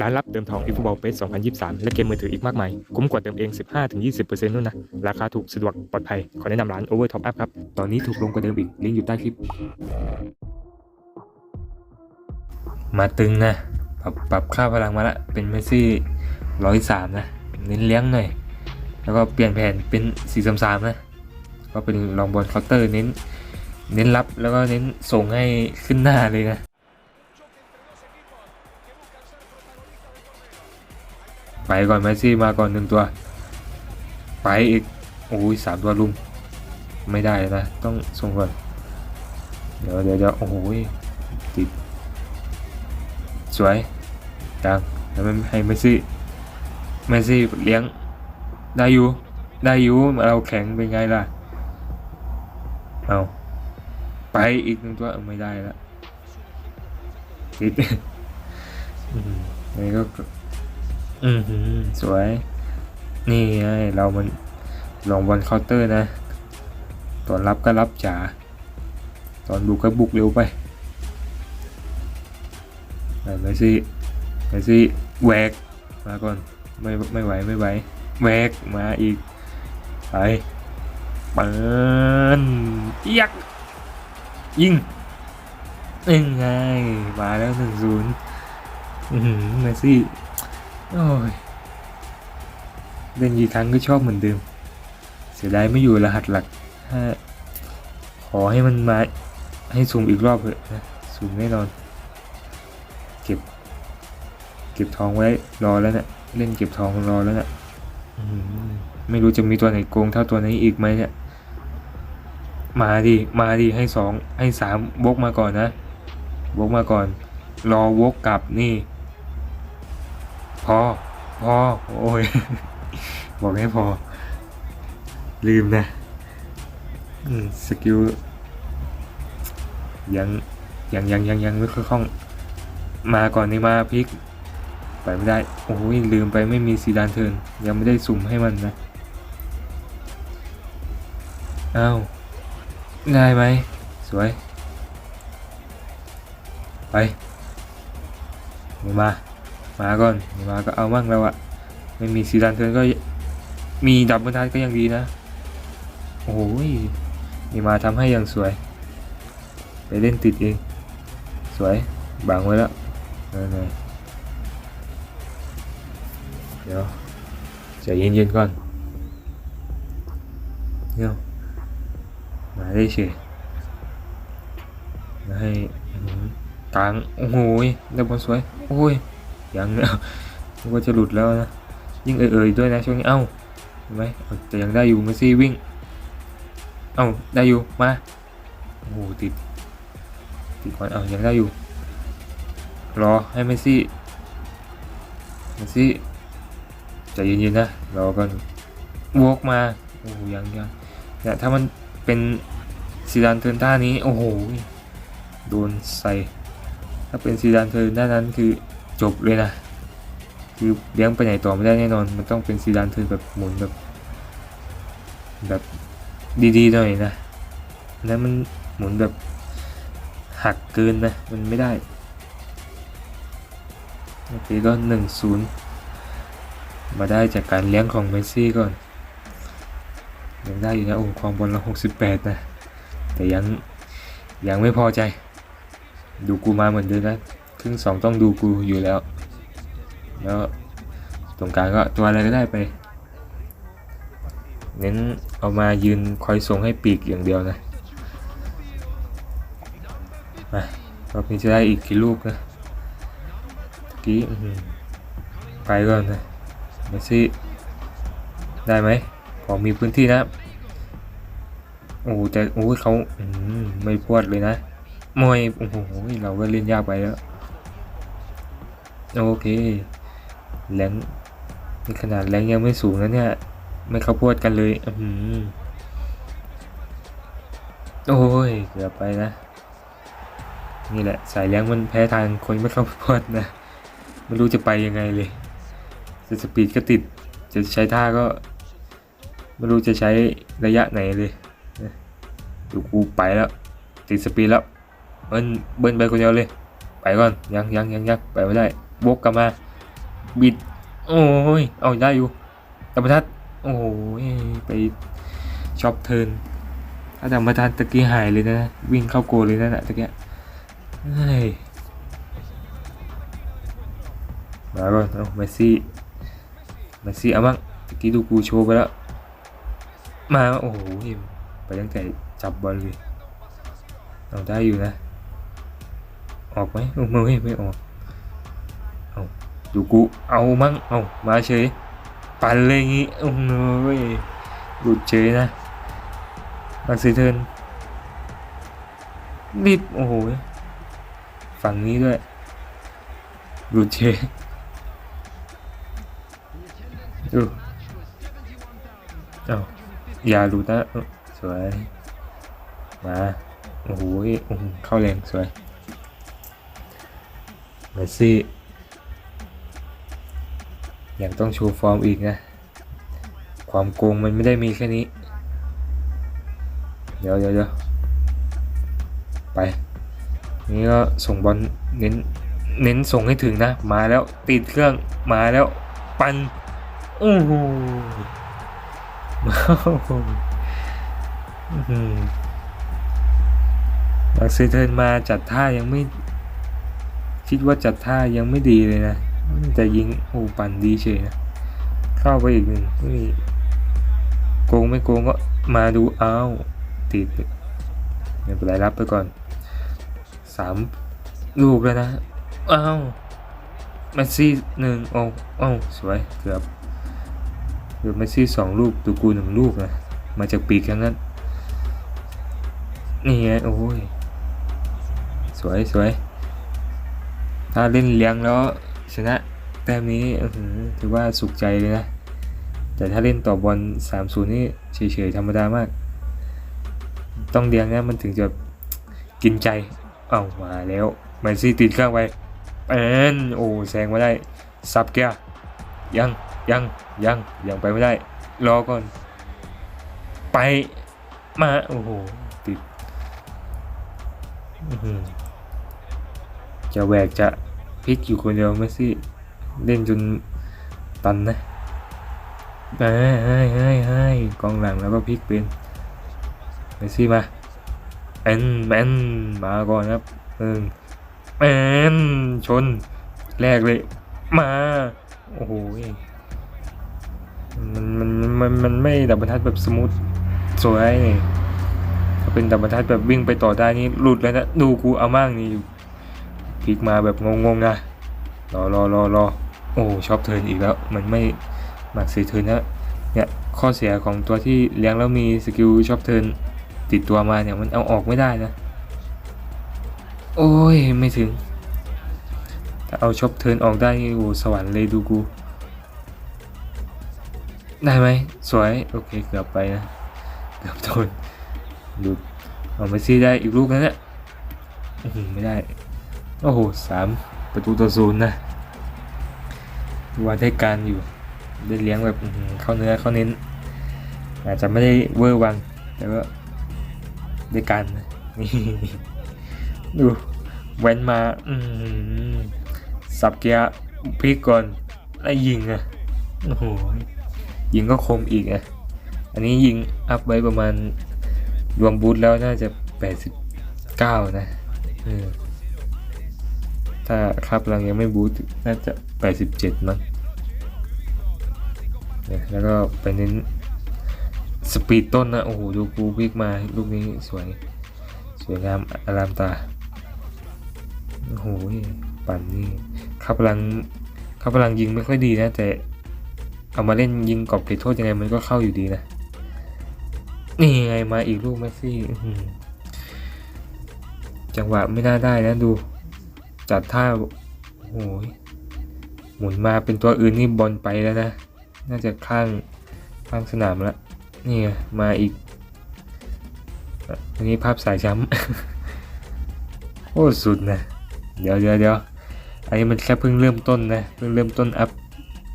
ร้านรับเติมทอง e f o b a l b a s 2023 และเกมมือถืออีกมากมาย คุ้มกว่าเติมเอง 15-20%นู่นนะ ราคาถูกสะดวกปลอดภัย ขอแนะนำร้าน Over Top Up ครับ ตอนนี้ถูกลงกว่าเดิมอีก ลิงก์อยู่ใต้คลิป มาตึงนะ ปรับปรับค่าพลังมาละ เป็นเมสซี่ร้อยสามนะ เน้นเลี้ยงหน่อย แล้วก็เปลี่ยนแผนเป็นสี่สามสามนะ ก็เป็นลองบอลเคาน์เตอร์เน้น เน้นรับแล้วก็เน้นส่งให้ขึ้นหน้าเลยนะ ไปก่อนเมสซี่มาก่อนหนึ่งตัว ไปอีก โอ้ยสามตัวลุม ไม่ได้นะ ต้องส่งก่อน เดี๋ยวเดี๋ยวเดี๋ยวโอ้โหยติด สวยจังแล้วมันให้เมสซี่เมสซี่เลี้ยง ได้อยู่ ได้อยู่เราแข็งเป็นไงล่ะ เอาไปอีกหนึ่งตัวไม่ได้ละติดอืมนี่ก็ อือหือสวย นี่ไงเรามันลองบอลเคาน์เตอร์นะ ตอนรับก็รับจ๋า ตอนบุกก็บุกเร็วไปไปเมสซี่เมสซี่แหวกมาก่อนไม่ไม่ไหวไม่ไหวแหวกมาอีกไปเปินยักยิงยังไงมาแล้วหนึ่งศูนย์อือหือเมสซี่ โอ้ยเล่นกี่ครั้งก็ชอบเหมือนเดิม เสียดายไม่อยู่รหัสหลักถ้าขอให้มันมาให้ซูมอีกรอบเถอะนะซูมแน่นอน เก็บ เก็บทองไว้รอแล้วเนะี่ยเล่นเก็บทองรอแล้วเนะี่ยอื้อหือไม่รู้จะมีตัวไหนโกงเท่าตัวนี้อีกไหมเนี่ย มาดิมาดิให้สองให้สามบกมาก่อนนะบกมาก่อน รอวกกลับนี่ พอ พอ โอ้ย บอกให้พอ ลืมนะอืมสกิล ยัง ยังยังยังยังไม่ค่อยคล่อง มาก่อนนี่มาพลิก ไปไม่ได้ โอ้ย ลืมไปไม่มีซีดานเทิร์นยังไม่ได้สุ่มให้มันนะอ้าวได้ไหม สวย ไปนี่มา มาก่อนนิมาก็เอามั่งแล้วอะไม่มีซีดานเทินก็มีดับเบิลทันก็ยังดีนะ โอ้ยนี่มาทำให้อย่างสวย ไปเล่นติดเอง สวยบังไว้แล้วนั่นเดี๋ยวใจเย็นๆก่อนเดี๋ยมาได้เฉยมาให้อื้อหือกลางโอ้โหยได้บอลสวย โอ้ย ยังเนี่ยนึกว่าจะหลุดแล้วนะ ยิ่งเอ่ยๆด้วยนะช่วงนี้ เอ้าเห็นไหมแต่ยังได้อยู่เมซี่วิ่ง เอ้าได้อยู่ มา โอ้โหติด ติดก่อน เอายังได้อยู่ รอให้เมซี่ เมซี่ใจเย็นๆนะรอก่อนวกมา โอ้โหยังยังเนี่ยถ้ามันเป็นซีดานเทิร์นท่านี้ โอ้โห โดนใส่ ถ้าเป็นซีดานเทิร์นด้านนั้นคือ จบเลยนะคือเลี้ยงไปไหนต่อไม่ได้แน่นอน มันต้องเป็นซีดานเทิร์นแบบหมุนแบบ แบบดีๆหน่อยนะนั้นมันหมุนแบบหักเกินนะ มันไม่ได้โอเคก็หนึ่งศูนย์มาได้จากการเลี้ยงของเมสซี่ก่อนยังได้อยู่นะโอ้ความบอลละหกสิบแปดนะ แต่ยังยังไม่พอใจ ดูกูมาเหมือนเดิมนะ ครึ่งสองต้องดูกูอยู่แล้ว แล้วตรงกลางก็ตัวอะไรก็ได้ไป เน้นเอามายืนคอยส่งให้ปีกอย่างเดียวนะมารอบนี้จะได้อีกกี่ลูกนะตะกี้ไปก่อนนะเมสซี่ได้ไหมพอมีพื้นที่นะโอ้แต่โอ้เขาอืมไม่พวดเลยนะมวยโอ้โหเราก็เล่นยากไปแล้ว โอเค แรงนี่ขนาดแรงยังไม่สูงนะเนี่ย ไม่เข้าพวดกันเลยอือหือโอ้ยเกือบไปนะ นี่แหละ สายแรงมันแพ้ทางคนไม่เข้าพวดนะ ไม่รู้จะไปยังไงเลย จะสปีดก็ติด จะใช้ท่าก็ ไม่รู้จะใช้ระยะไหนเลยดูกูไปแล้วติดสปีดแล้วเบิ้ลเบิ้ลไปคนเดียวเลย ไปก่อนยังยังยังยังไปไม่ได้ วกกลับมา บิด โอ้ย เอาได้อยู่ธรรมทัศน์โอ้ยไปช็อปเทินถ้าธรรมทัศน์ตะกี้หายเลยนะ วิ่งเข้าโกลเลยนะตะกี้เฮ้ยมาก่อนเอาเมสซี่เมสซี่เอามั่งตะกี้ดูกูโชว์ไปแล้ว มา โอ้โหไปตั้งแต่จับบอลเลยเอาได้อยู่นะ ออกไหมโอ้ไม่ไม่ออก ดูกูเอามั่งเอามาเฉย ปั่นเลยงี้โอ้โหยหลุดเฉยนะลักซีเทิร์นรีบโอ้โหฝั่งนี้ด้วยหลุดเฉยดูเอาอย่าหลุดนะสวย มาโอ้โหยโอ้โหเข้าแรงสวยเมสซี่ ยังต้องโชว์ฟอร์มอีกนะ ความโกงมันไม่ได้มีแค่นี้ เดี๋ยวเดี๋ยวเดี๋ยวไป นี่ก็ส่งบอลเน้นเน้นส่งให้ถึงนะ มาแล้วติดเครื่องมาแล้วปันโอ้โหโอ้โหอื้อหือลักซีเทิร์นมาจัดท่ายังไม่ คิดว่าจัดท่ายังไม่ดีเลยนะ แต่ยิงโอ้ปั่นดีเฉยนะ เข้าไปอีกหนึ่งไม่โกงไม่โกงก็มาดูอ้าวติดไม่เป็นไรรับไปก่อนสามลูกแล้วนะอ้าวเมสซี่หนึ่งโอ้โอ้าสวยเกือบเกือบเมสซี่สองลูกตูกูหนึ่งลูกนะมาจากปีกทั้งนั้นนี่ไงโอ้ยสวยสวยถ้าเล่นเลี้ยงแล้ว ชนะแต้มนี้ถือว่าสุขใจเลยนะ แต่ถ้าเล่นต่อบอล3-0 นี่เฉยๆธรรมดามาก ต้องเลี้ยงนะมันถึงจะกินใจ เอามาแล้วแมนซี่ติดเครื่องไปเป็นโอ้แซงมาได้ ซับเกียร์ยังยังยังยังไปไม่ได้ รอก่อน ไปมา โอ้โห ติดจะแหวกจะ พลิกอยู่คนเดียวเมสซี่เล่นจนตันนะเฮ้ยเฮ้ยเฮ้ยเฮ้กองหลังแล้วก็พลิกเป็นเมสซี่มาแอนแมนมาก่อนครับหนึ่งแมนชน แรกเลย มา โอ้โหมันมันมันมันไม่ดับบรรทัดแบบสมูทสวยนี่ถ้าเป็นดับบรรทัดแบบวิ่งไปต่อได้นี่หลุดแล้วนะดูกูเอามากนี่ พลิกมาแบบงงๆนะรอรอรอรอโอ้ชอบเทินอีกแล้ว มันไม่หมักสีเทินนะเนี่ยข้อเสียของตัวที่เลี้ยงแล้วมีสกิลชอบเทินติดตัวมาเนี่ยมันเอาออกไม่ได้นะ โอ้ยไม่ถึงถ้าเอาชอบเทินออกได้โอ้สวรรค์เลยดูกู ได้ไหมสวย โอเคเกือบไปนะ เกือบโดนดูเอาไปซีได้อีกลูกนะเนี่ยอื้อหือไม่ได้ โอ้โหสามประตูต่อศูนย์นะว่าได้การอยู่ ได้เลี้ยงแบบเข้าเนื้อเข้าเน้น อาจจะไม่ได้เวอร์วัง แต่ว่าได้การนี่ดูแว้นมาอืสับเกียร์พลิกก่อนแล้วยิงอะโอ้โหยิงก็คมอีกอะ อันนี้ยิงอัพไว้ประมาณรวมบูทแล้วน่าจะ 89 นะเออ ถ้าค่าพลังยังไม่บูตน่าจะ 87 มั้งเนี่ยแล้วก็ไปเน้นสปีดต้นนะ โอ้โห ดูกูพิกมา ลูกนี้สวย สวยงามอารามตา โอ้โห ปั่นนี่ค่าพลังค่าพลังยิงไม่ค่อยดีนะ แต่เอามาเล่นยิงกรอบเขตโทษยังไงมันก็เข้าอยู่ดีนะ นี่ไงมาอีกลูกแมสซี่จังหวะไม่น่าได้นะดู จัดท่าโอ้โหยหมุนมาเป็นตัวอื่นนี่บอลไปแล้วนะ น่าจะข้างข้างสนามแล้วนี่ไงมาอีก อันนี้ภาพสายช้ำ โอ้สุดนะ เดี๋ยวเดี๋ยวเดี๋ยวอันนี้มันแค่เพิ่งเริ่มต้นนะ เพิ่งเริ่มต้นอัพ